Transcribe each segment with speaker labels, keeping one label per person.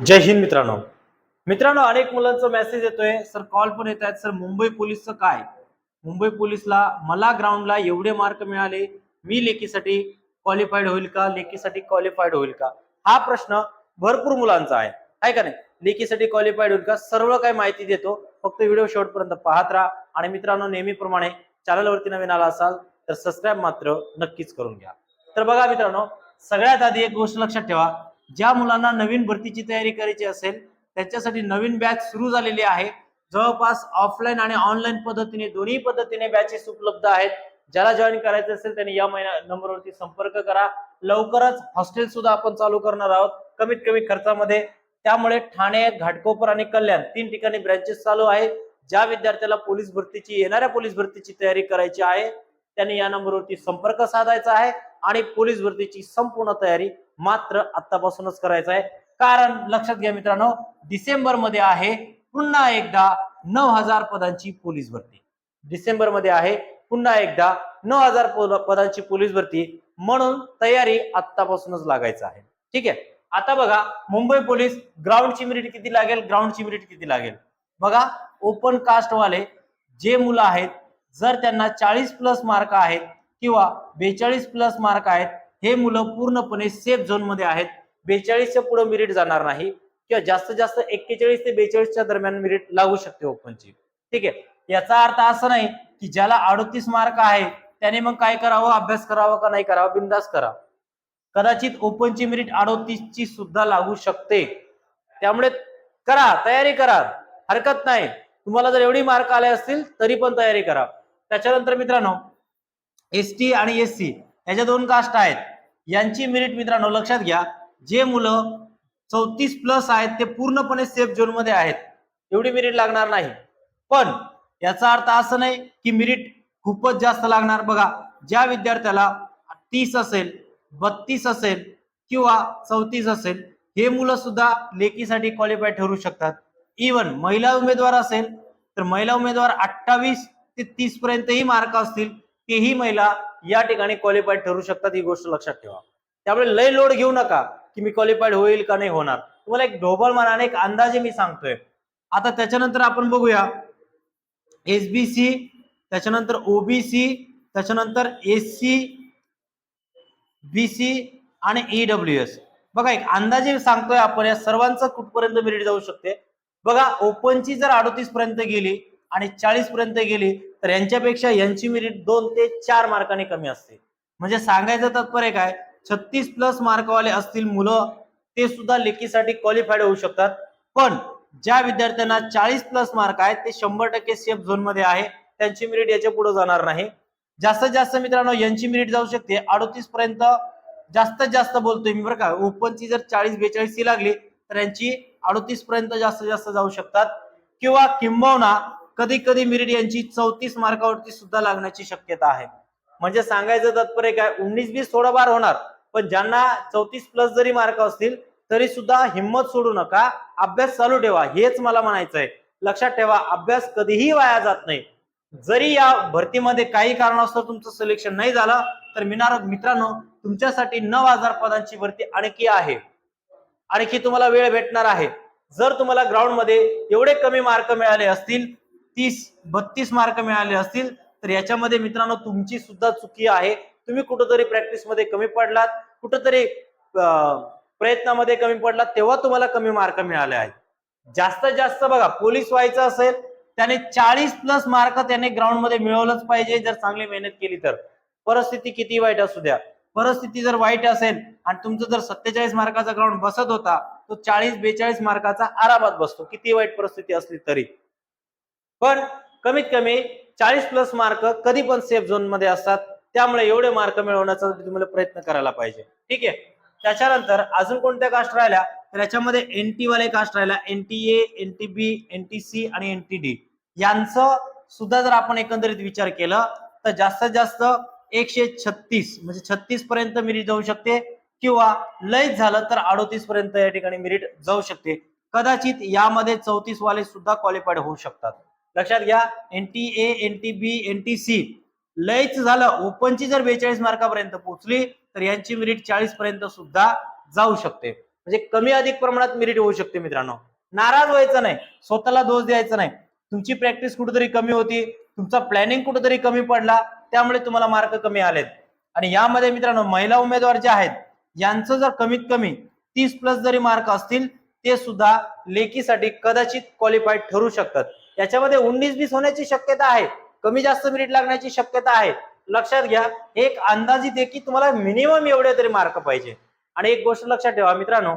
Speaker 1: जय हिंद मित्रांनो. मित्रांनो अनेक मुलांचा मेसेज येतोय. सर कॉल पण येत आहेत सर मुंबई पोलीसचं काय? मुंबई पोलीसला मला ग्राउंडला एवढे मार्क मिळाले. मी लेखीसाठी क्वालिफाईड होईल का? लेखीसाठी क्वालिफाईड होईल का? हा प्रश्न भरपूर मुलांचा आहे. आहे का नाही? लेखीसाठी क्वालिफाईड होईल का? सर्व काही माहिती देतो. फक्त व्हिडिओ शेवटपर्यंत पाहत राहा. आणि मित्रांनो नेहमीप्रमाणे चॅनलवरती नवीन आला असाल तर सबस्क्राईब मात्र नक्कीच करून घ्या. तर बघा मित्रांनो सगळ्यात आधी एक गोष्ट लक्षात ठेवा. ज्या मुलांना नवीन भरतीची तयारी करायची असेल त्यांच्यासाठी नवीन बॅच सुरू झालेली आहे. जवळपास ऑफलाईन आणि ऑनलाईन पद्धतीने दोन्ही पद्धतीने बॅचेस उपलब्ध आहेत. ज्याला जॉईन करायचं असेल त्यांनी या महिन्या नंबरवरती संपर्क करा. लवकरच हॉस्टेल सुद्धा आपण चालू करणार आहोत. कमीत कमी खर्चामध्ये. त्यामुळे ठाणे घाटकोपर आणि कल्याण तीन ठिकाणी ब्रँचेस चालू आहे ज्या विद्यार्थ्याला पोलीस भरतीची येणाऱ्या पोलीस भरतीची तयारी करायची आहे त्यांनी या नंबरवरती संपर्क साधायचा आहे. आणि पोलीस भरतीची संपूर्ण तयारी मात्र आतापासूनच करायचं आहे. कारण लक्षात घ्या मित्रांनो डिसेंबरमध्ये आहे पुन्हा एकदा नऊ हजार पदांची पोलीस भरती. डिसेंबरमध्ये आहे पुन्हा एकदा नऊ हजार पदांची पोलीस भरती म्हणून तयारी आतापासूनच लागायचं आहे. ठीक आहे? आता बघा मुंबई पोलीस ग्राउंडची मिरिट किती लागेल? ग्राउंडची मिरिट किती लागेल? बघा ओपन कास्टवाले जे मुलं आहेत जर त्यांना चाळीस प्लस मार्क आहेत किंवा बेचाळीस प्लस मार्क आहेत हे मुलं पूर्णपणे सेफ झोनमध्ये आहेत. बेचाळीसच्या पुढे मेरिट जाणार नाही. किंवा जास्तीत जास्त एक्केचाळीस ते बेचाळीसच्या दरम्यान मेरिट लागू शकते ओपनची ठीक आहे? याचा अर्थ असा नाही की ज्याला अडतीस मार्क आहे त्याने मग काय करावं? अभ्यास करावा का नाही करावा? बिंदास करा. कदाचित ओपनची मेरिट अडोतीस ची सुद्धा लागू शकते. त्यामुळे करा तयारी करा. हरकत नाही. तुम्हाला जर एवढी मार्क आले असतील तरी पण तयारी करा. त्याच्यानंतर मित्रांनो एस टी आणि एस सी याच्या दोन कास्ट आहेत. यांची मेरिट मित्रांनो लक्षात घ्या. जे मुलं चौतीस प्लस आहेत ते पूर्णपणे सेफ झोनमध्ये आहेत. एवढी मेरिट लागणार नाही. पण याचा अर्थ असं नाही की मेरिट खूपच जास्त लागणार. बघा ज्या विद्यार्थ्याला तीस असेल बत्तीस असेल किंवा चौतीस असेल हे मुलं सुद्धा लेखीसाठी क्वालिफाय ठरू शकतात. इवन महिला उमेदवार असेल तर महिला उमेदवार अठ्ठावीस ते तीस पर्यंतही मार्क असतील. तीही महिला या ठिकाणी क्वालिफाईड ठरू शकतात ही गोष्ट लक्षात ठेवा. त्यामुळे लय लोड घेऊ नका की मी क्वालिफाईड होईल का नाही होणार. तुम्हाला एक ढोबळ मनाने एक अंदाजे मी सांगतोय. आता त्याच्यानंतर आपण बघूया. एसबीसी त्याच्यानंतर ओबीसी त्याच्यानंतर एस सी आणि ईडब्ल्यू एस बघा एक अंदाजे सांगतोय आपण या सर्वांचं कुठपर्यंत मेरिट जाऊ शकते? बघा ओपनची जर अडोतीस पर्यंत गेली आणि चाळीस पर्यंत गेली तर यांच्यापेक्षा यांची मेरिट दोन ते चार मार्काने कमी असते. म्हणजे सांगायचं तात्पर्य काय? छत्तीस प्लस मार्कवाले असतील मुलं ते सुद्धा लेखीसाठी क्वालिफाईड होऊ शकतात. पण ज्या विद्यार्थ्यांना चाळीस प्लस मार्क आहेत ते शंभर टक्के सेफ झोनमध्ये आहे. त्यांची मेरिट याच्यापुढे जाणार नाही. जास्तीत जास्त मित्रांनो यांची मेरिट जाऊ शकते. अडोतीस पर्यंत जास्तीत जास्त बोलतोय मी बरं का. ओपनची जर चाळीस बेचाळीस ची लागली तर यांची अडोतीस पर्यंत जास्तीत जास्त जाऊ शकतात. किंवा किंबहुना कधी कधी मिरिड यांची चौतीस मार्कावरती सुद्धा लागण्याची शक्यता आहे. म्हणजे सांगायचं तात्पर्य काय? उन्नीस बीस थोडाफार होणार पण ज्यांना चौतीस प्लस जरी मार्क असतील तरी सुद्धा हिंमत सोडू नका. अभ्यास चालू ठेवा हेच मला म्हणायचं आहे लक्षात ठेवा अभ्यास कधीही वाया जात नाही. जरी या भरतीमध्ये काही कारणास्तव तुमचं सिलेक्शन नाही झालं तर मिनार मित्रांनो तुमच्यासाठी नऊ हजार पदांची भरती आणखी आहे. आणखी तुम्हाला वेळ भेटणार आहे. जर तुम्हाला ग्राउंडमध्ये एवढे कमी मार्क मिळाले असतील तीस बत्तीस मार्क मिळाले असतील तर याच्यामध्ये मित्रांनो तुमची सुद्धा चुकी आहे. तुम्ही कुठंतरी प्रॅक्टिसमध्ये कमी पडलात कुठंतरी प्रयत्नामध्ये कमी पडलात तेव्हा तुम्हाला कमी मार्क मिळाले आहेत. जास्तीत जास्त बघा पोलीस व्हायचं असेल त्याने चाळीस प्लस मार्क त्याने ग्राउंडमध्ये मिळवलंच पाहिजे जर चांगली मेहनत केली तर. परिस्थिती किती वाईट असू द्या. परिस्थिती जर वाईट असेल आणि तुमचं जर सत्तेचाळीस मार्काचा ग्राउंड बसत होता तो चाळीस बेचाळीस मार्काचा आरामात बसतो. किती वाईट परिस्थिती असली तरी. पण कमीत कमी चाळीस प्लस मार्क कधी पण सेफ झोनमध्ये असतात. त्यामुळे एवढे मार्क मिळवण्याचा तुम्हाला प्रयत्न करायला पाहिजे. ठीक आहे? त्याच्यानंतर अजून कोणत्या कास्ट राहिल्या? तर याच्यामध्ये एनटी वाले कास्ट राहिल्या NTA NT B NT C आणि एनटी डी यांचं सुद्धा जर आपण एकंदरीत विचार केला तर जास्तीत जास्त एकशे छत्तीस म्हणजे छत्तीस पर्यंत मिरीट जाऊ शकते किंवा लयच झालं तर अडोतीस पर्यंत या ठिकाणी मिरीट जाऊ शकते. कदाचित यामध्ये चौतीस वाले सुद्धा क्वालिफाईड होऊ शकतात. लक्षात घ्या NT A NT B N T C लयच झालं. ओपनची जर बेचाळीस मार्कापर्यंत पोहोचली तर यांची मिरिट चाळीस पर्यंत सुद्धा जाऊ शकते. म्हणजे कमी अधिक प्रमाणात मिरिट होऊ शकते मित्रांनो. नाराज व्हायचं नाही. स्वतःला दोष द्यायचा नाही. तुमची प्रॅक्टिस कुठेतरी कमी होती. तुमचा प्लॅनिंग कुठेतरी कमी पडला. त्यामुळे तुम्हाला मार्क कमी आलेत. आणि यामध्ये मित्रांनो महिला उमेदवार जे आहेत यांचं जर कमीत कमी तीस प्लस जरी मार्क असतील ते सुद्धा लेखीसाठी कदाचित क्वालिफाईड ठरू शकतात. याच्यामध्ये उन्नीस बीस होण्याची शक्यता आहे. कमी जास्त मिनिट लागण्याची शक्यता आहे. लक्षात घ्या एक अंदाजित आहे की तुम्हाला मिनिमम एवढे तरी मार्क पाहिजे. आणि एक गोष्ट लक्षात ठेवा मित्रांनो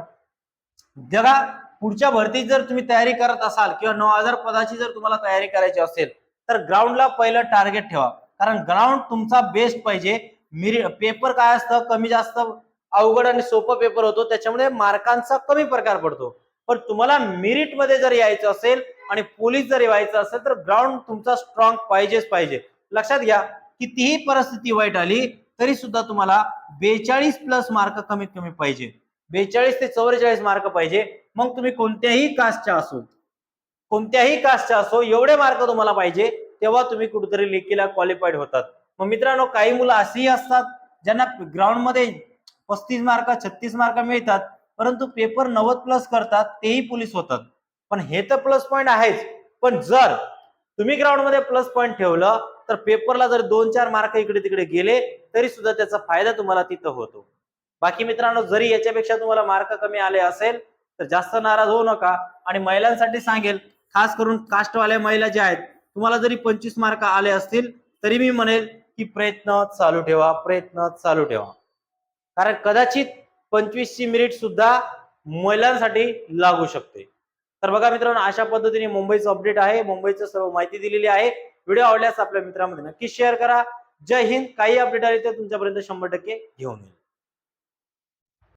Speaker 1: जगा पुढच्या भरतीत जर तुम्ही तयारी करत असाल किंवा नऊ हजार पदाची जर तुम्हाला तयारी करायची असेल तर ग्राउंडला पहिलं टार्गेट ठेवा. कारण ग्राउंड तुमचा बेस्ट पाहिजे. मिरी पेपर काय असतं? कमी जास्त अवघड आणि सोपं पेपर होतो. त्याच्यामुळे मार्कांचा कमी प्रकार पडतो. पण तुम्हाला मिरिटमध्ये जर यायचं असेल आणि पोलीस जर व्हायचं असेल तर ग्राउंड तुमचा स्ट्रॉंग पाहिजेच पाहिजे. लक्षात घ्या कितीही परिस्थिती वाईट आली तरी सुद्धा तुम्हाला बेचाळीस प्लस मार्क कमीत कमी पाहिजे. बेचाळीस ते चौवेचाळीस मार्क पाहिजे. मग तुम्ही कोणत्याही कास्टच्या असो कोणत्याही कास्टच्या असो एवढे मार्क तुम्हाला पाहिजे तेव्हा तुम्ही कुठेतरी लेखीला क्वालिफाईड होतात. मग मित्रांनो काही मुलं अशीही असतात ज्यांना ग्राउंडमध्ये पस्तीस मार्क छत्तीस मार्क मिळतात परंतु पेपर नव्वद प्लस करतात तेही पोलीस होतात. पण हे तर प्लस पॉईंट आहेच. पण जर तुम्ही ग्राउंडमध्ये प्लस पॉईंट ठेवलं तर पेपरला जर दोन चार मार्क इकडे तिकडे गेले तरी सुद्धा त्याचा फायदा तुम्हाला तिथं होतो. बाकी मित्रांनो जरी याच्यापेक्षा तुम्हाला मार्क कमी आले असेल तर जास्त नाराज होऊ नका. आणि महिलांसाठी सांगेल खास करून कास्टवाल्या महिला ज्या आहेत तुम्हाला जरी पंचवीस मार्क आले असतील तरी मी म्हणेल की प्रयत्न चालू ठेवा प्रयत्न चालू ठेवा. कारण कदाचित पंचवीसची मिनिट सुद्धा महिलांसाठी लागू शकते. तर बघा मित्रांनो अशा पद्धतीने मुंबईचं अपडेट आहे. मुंबईचं सर्व माहिती दिलेली आहे. व्हिडिओ आवडल्यास आपल्या मित्रांमध्ये नक्की शेअर करा. जय हिंद. काही अपडेट आले तर तुमच्यापर्यंत शंभर टक्के घेऊन येईल.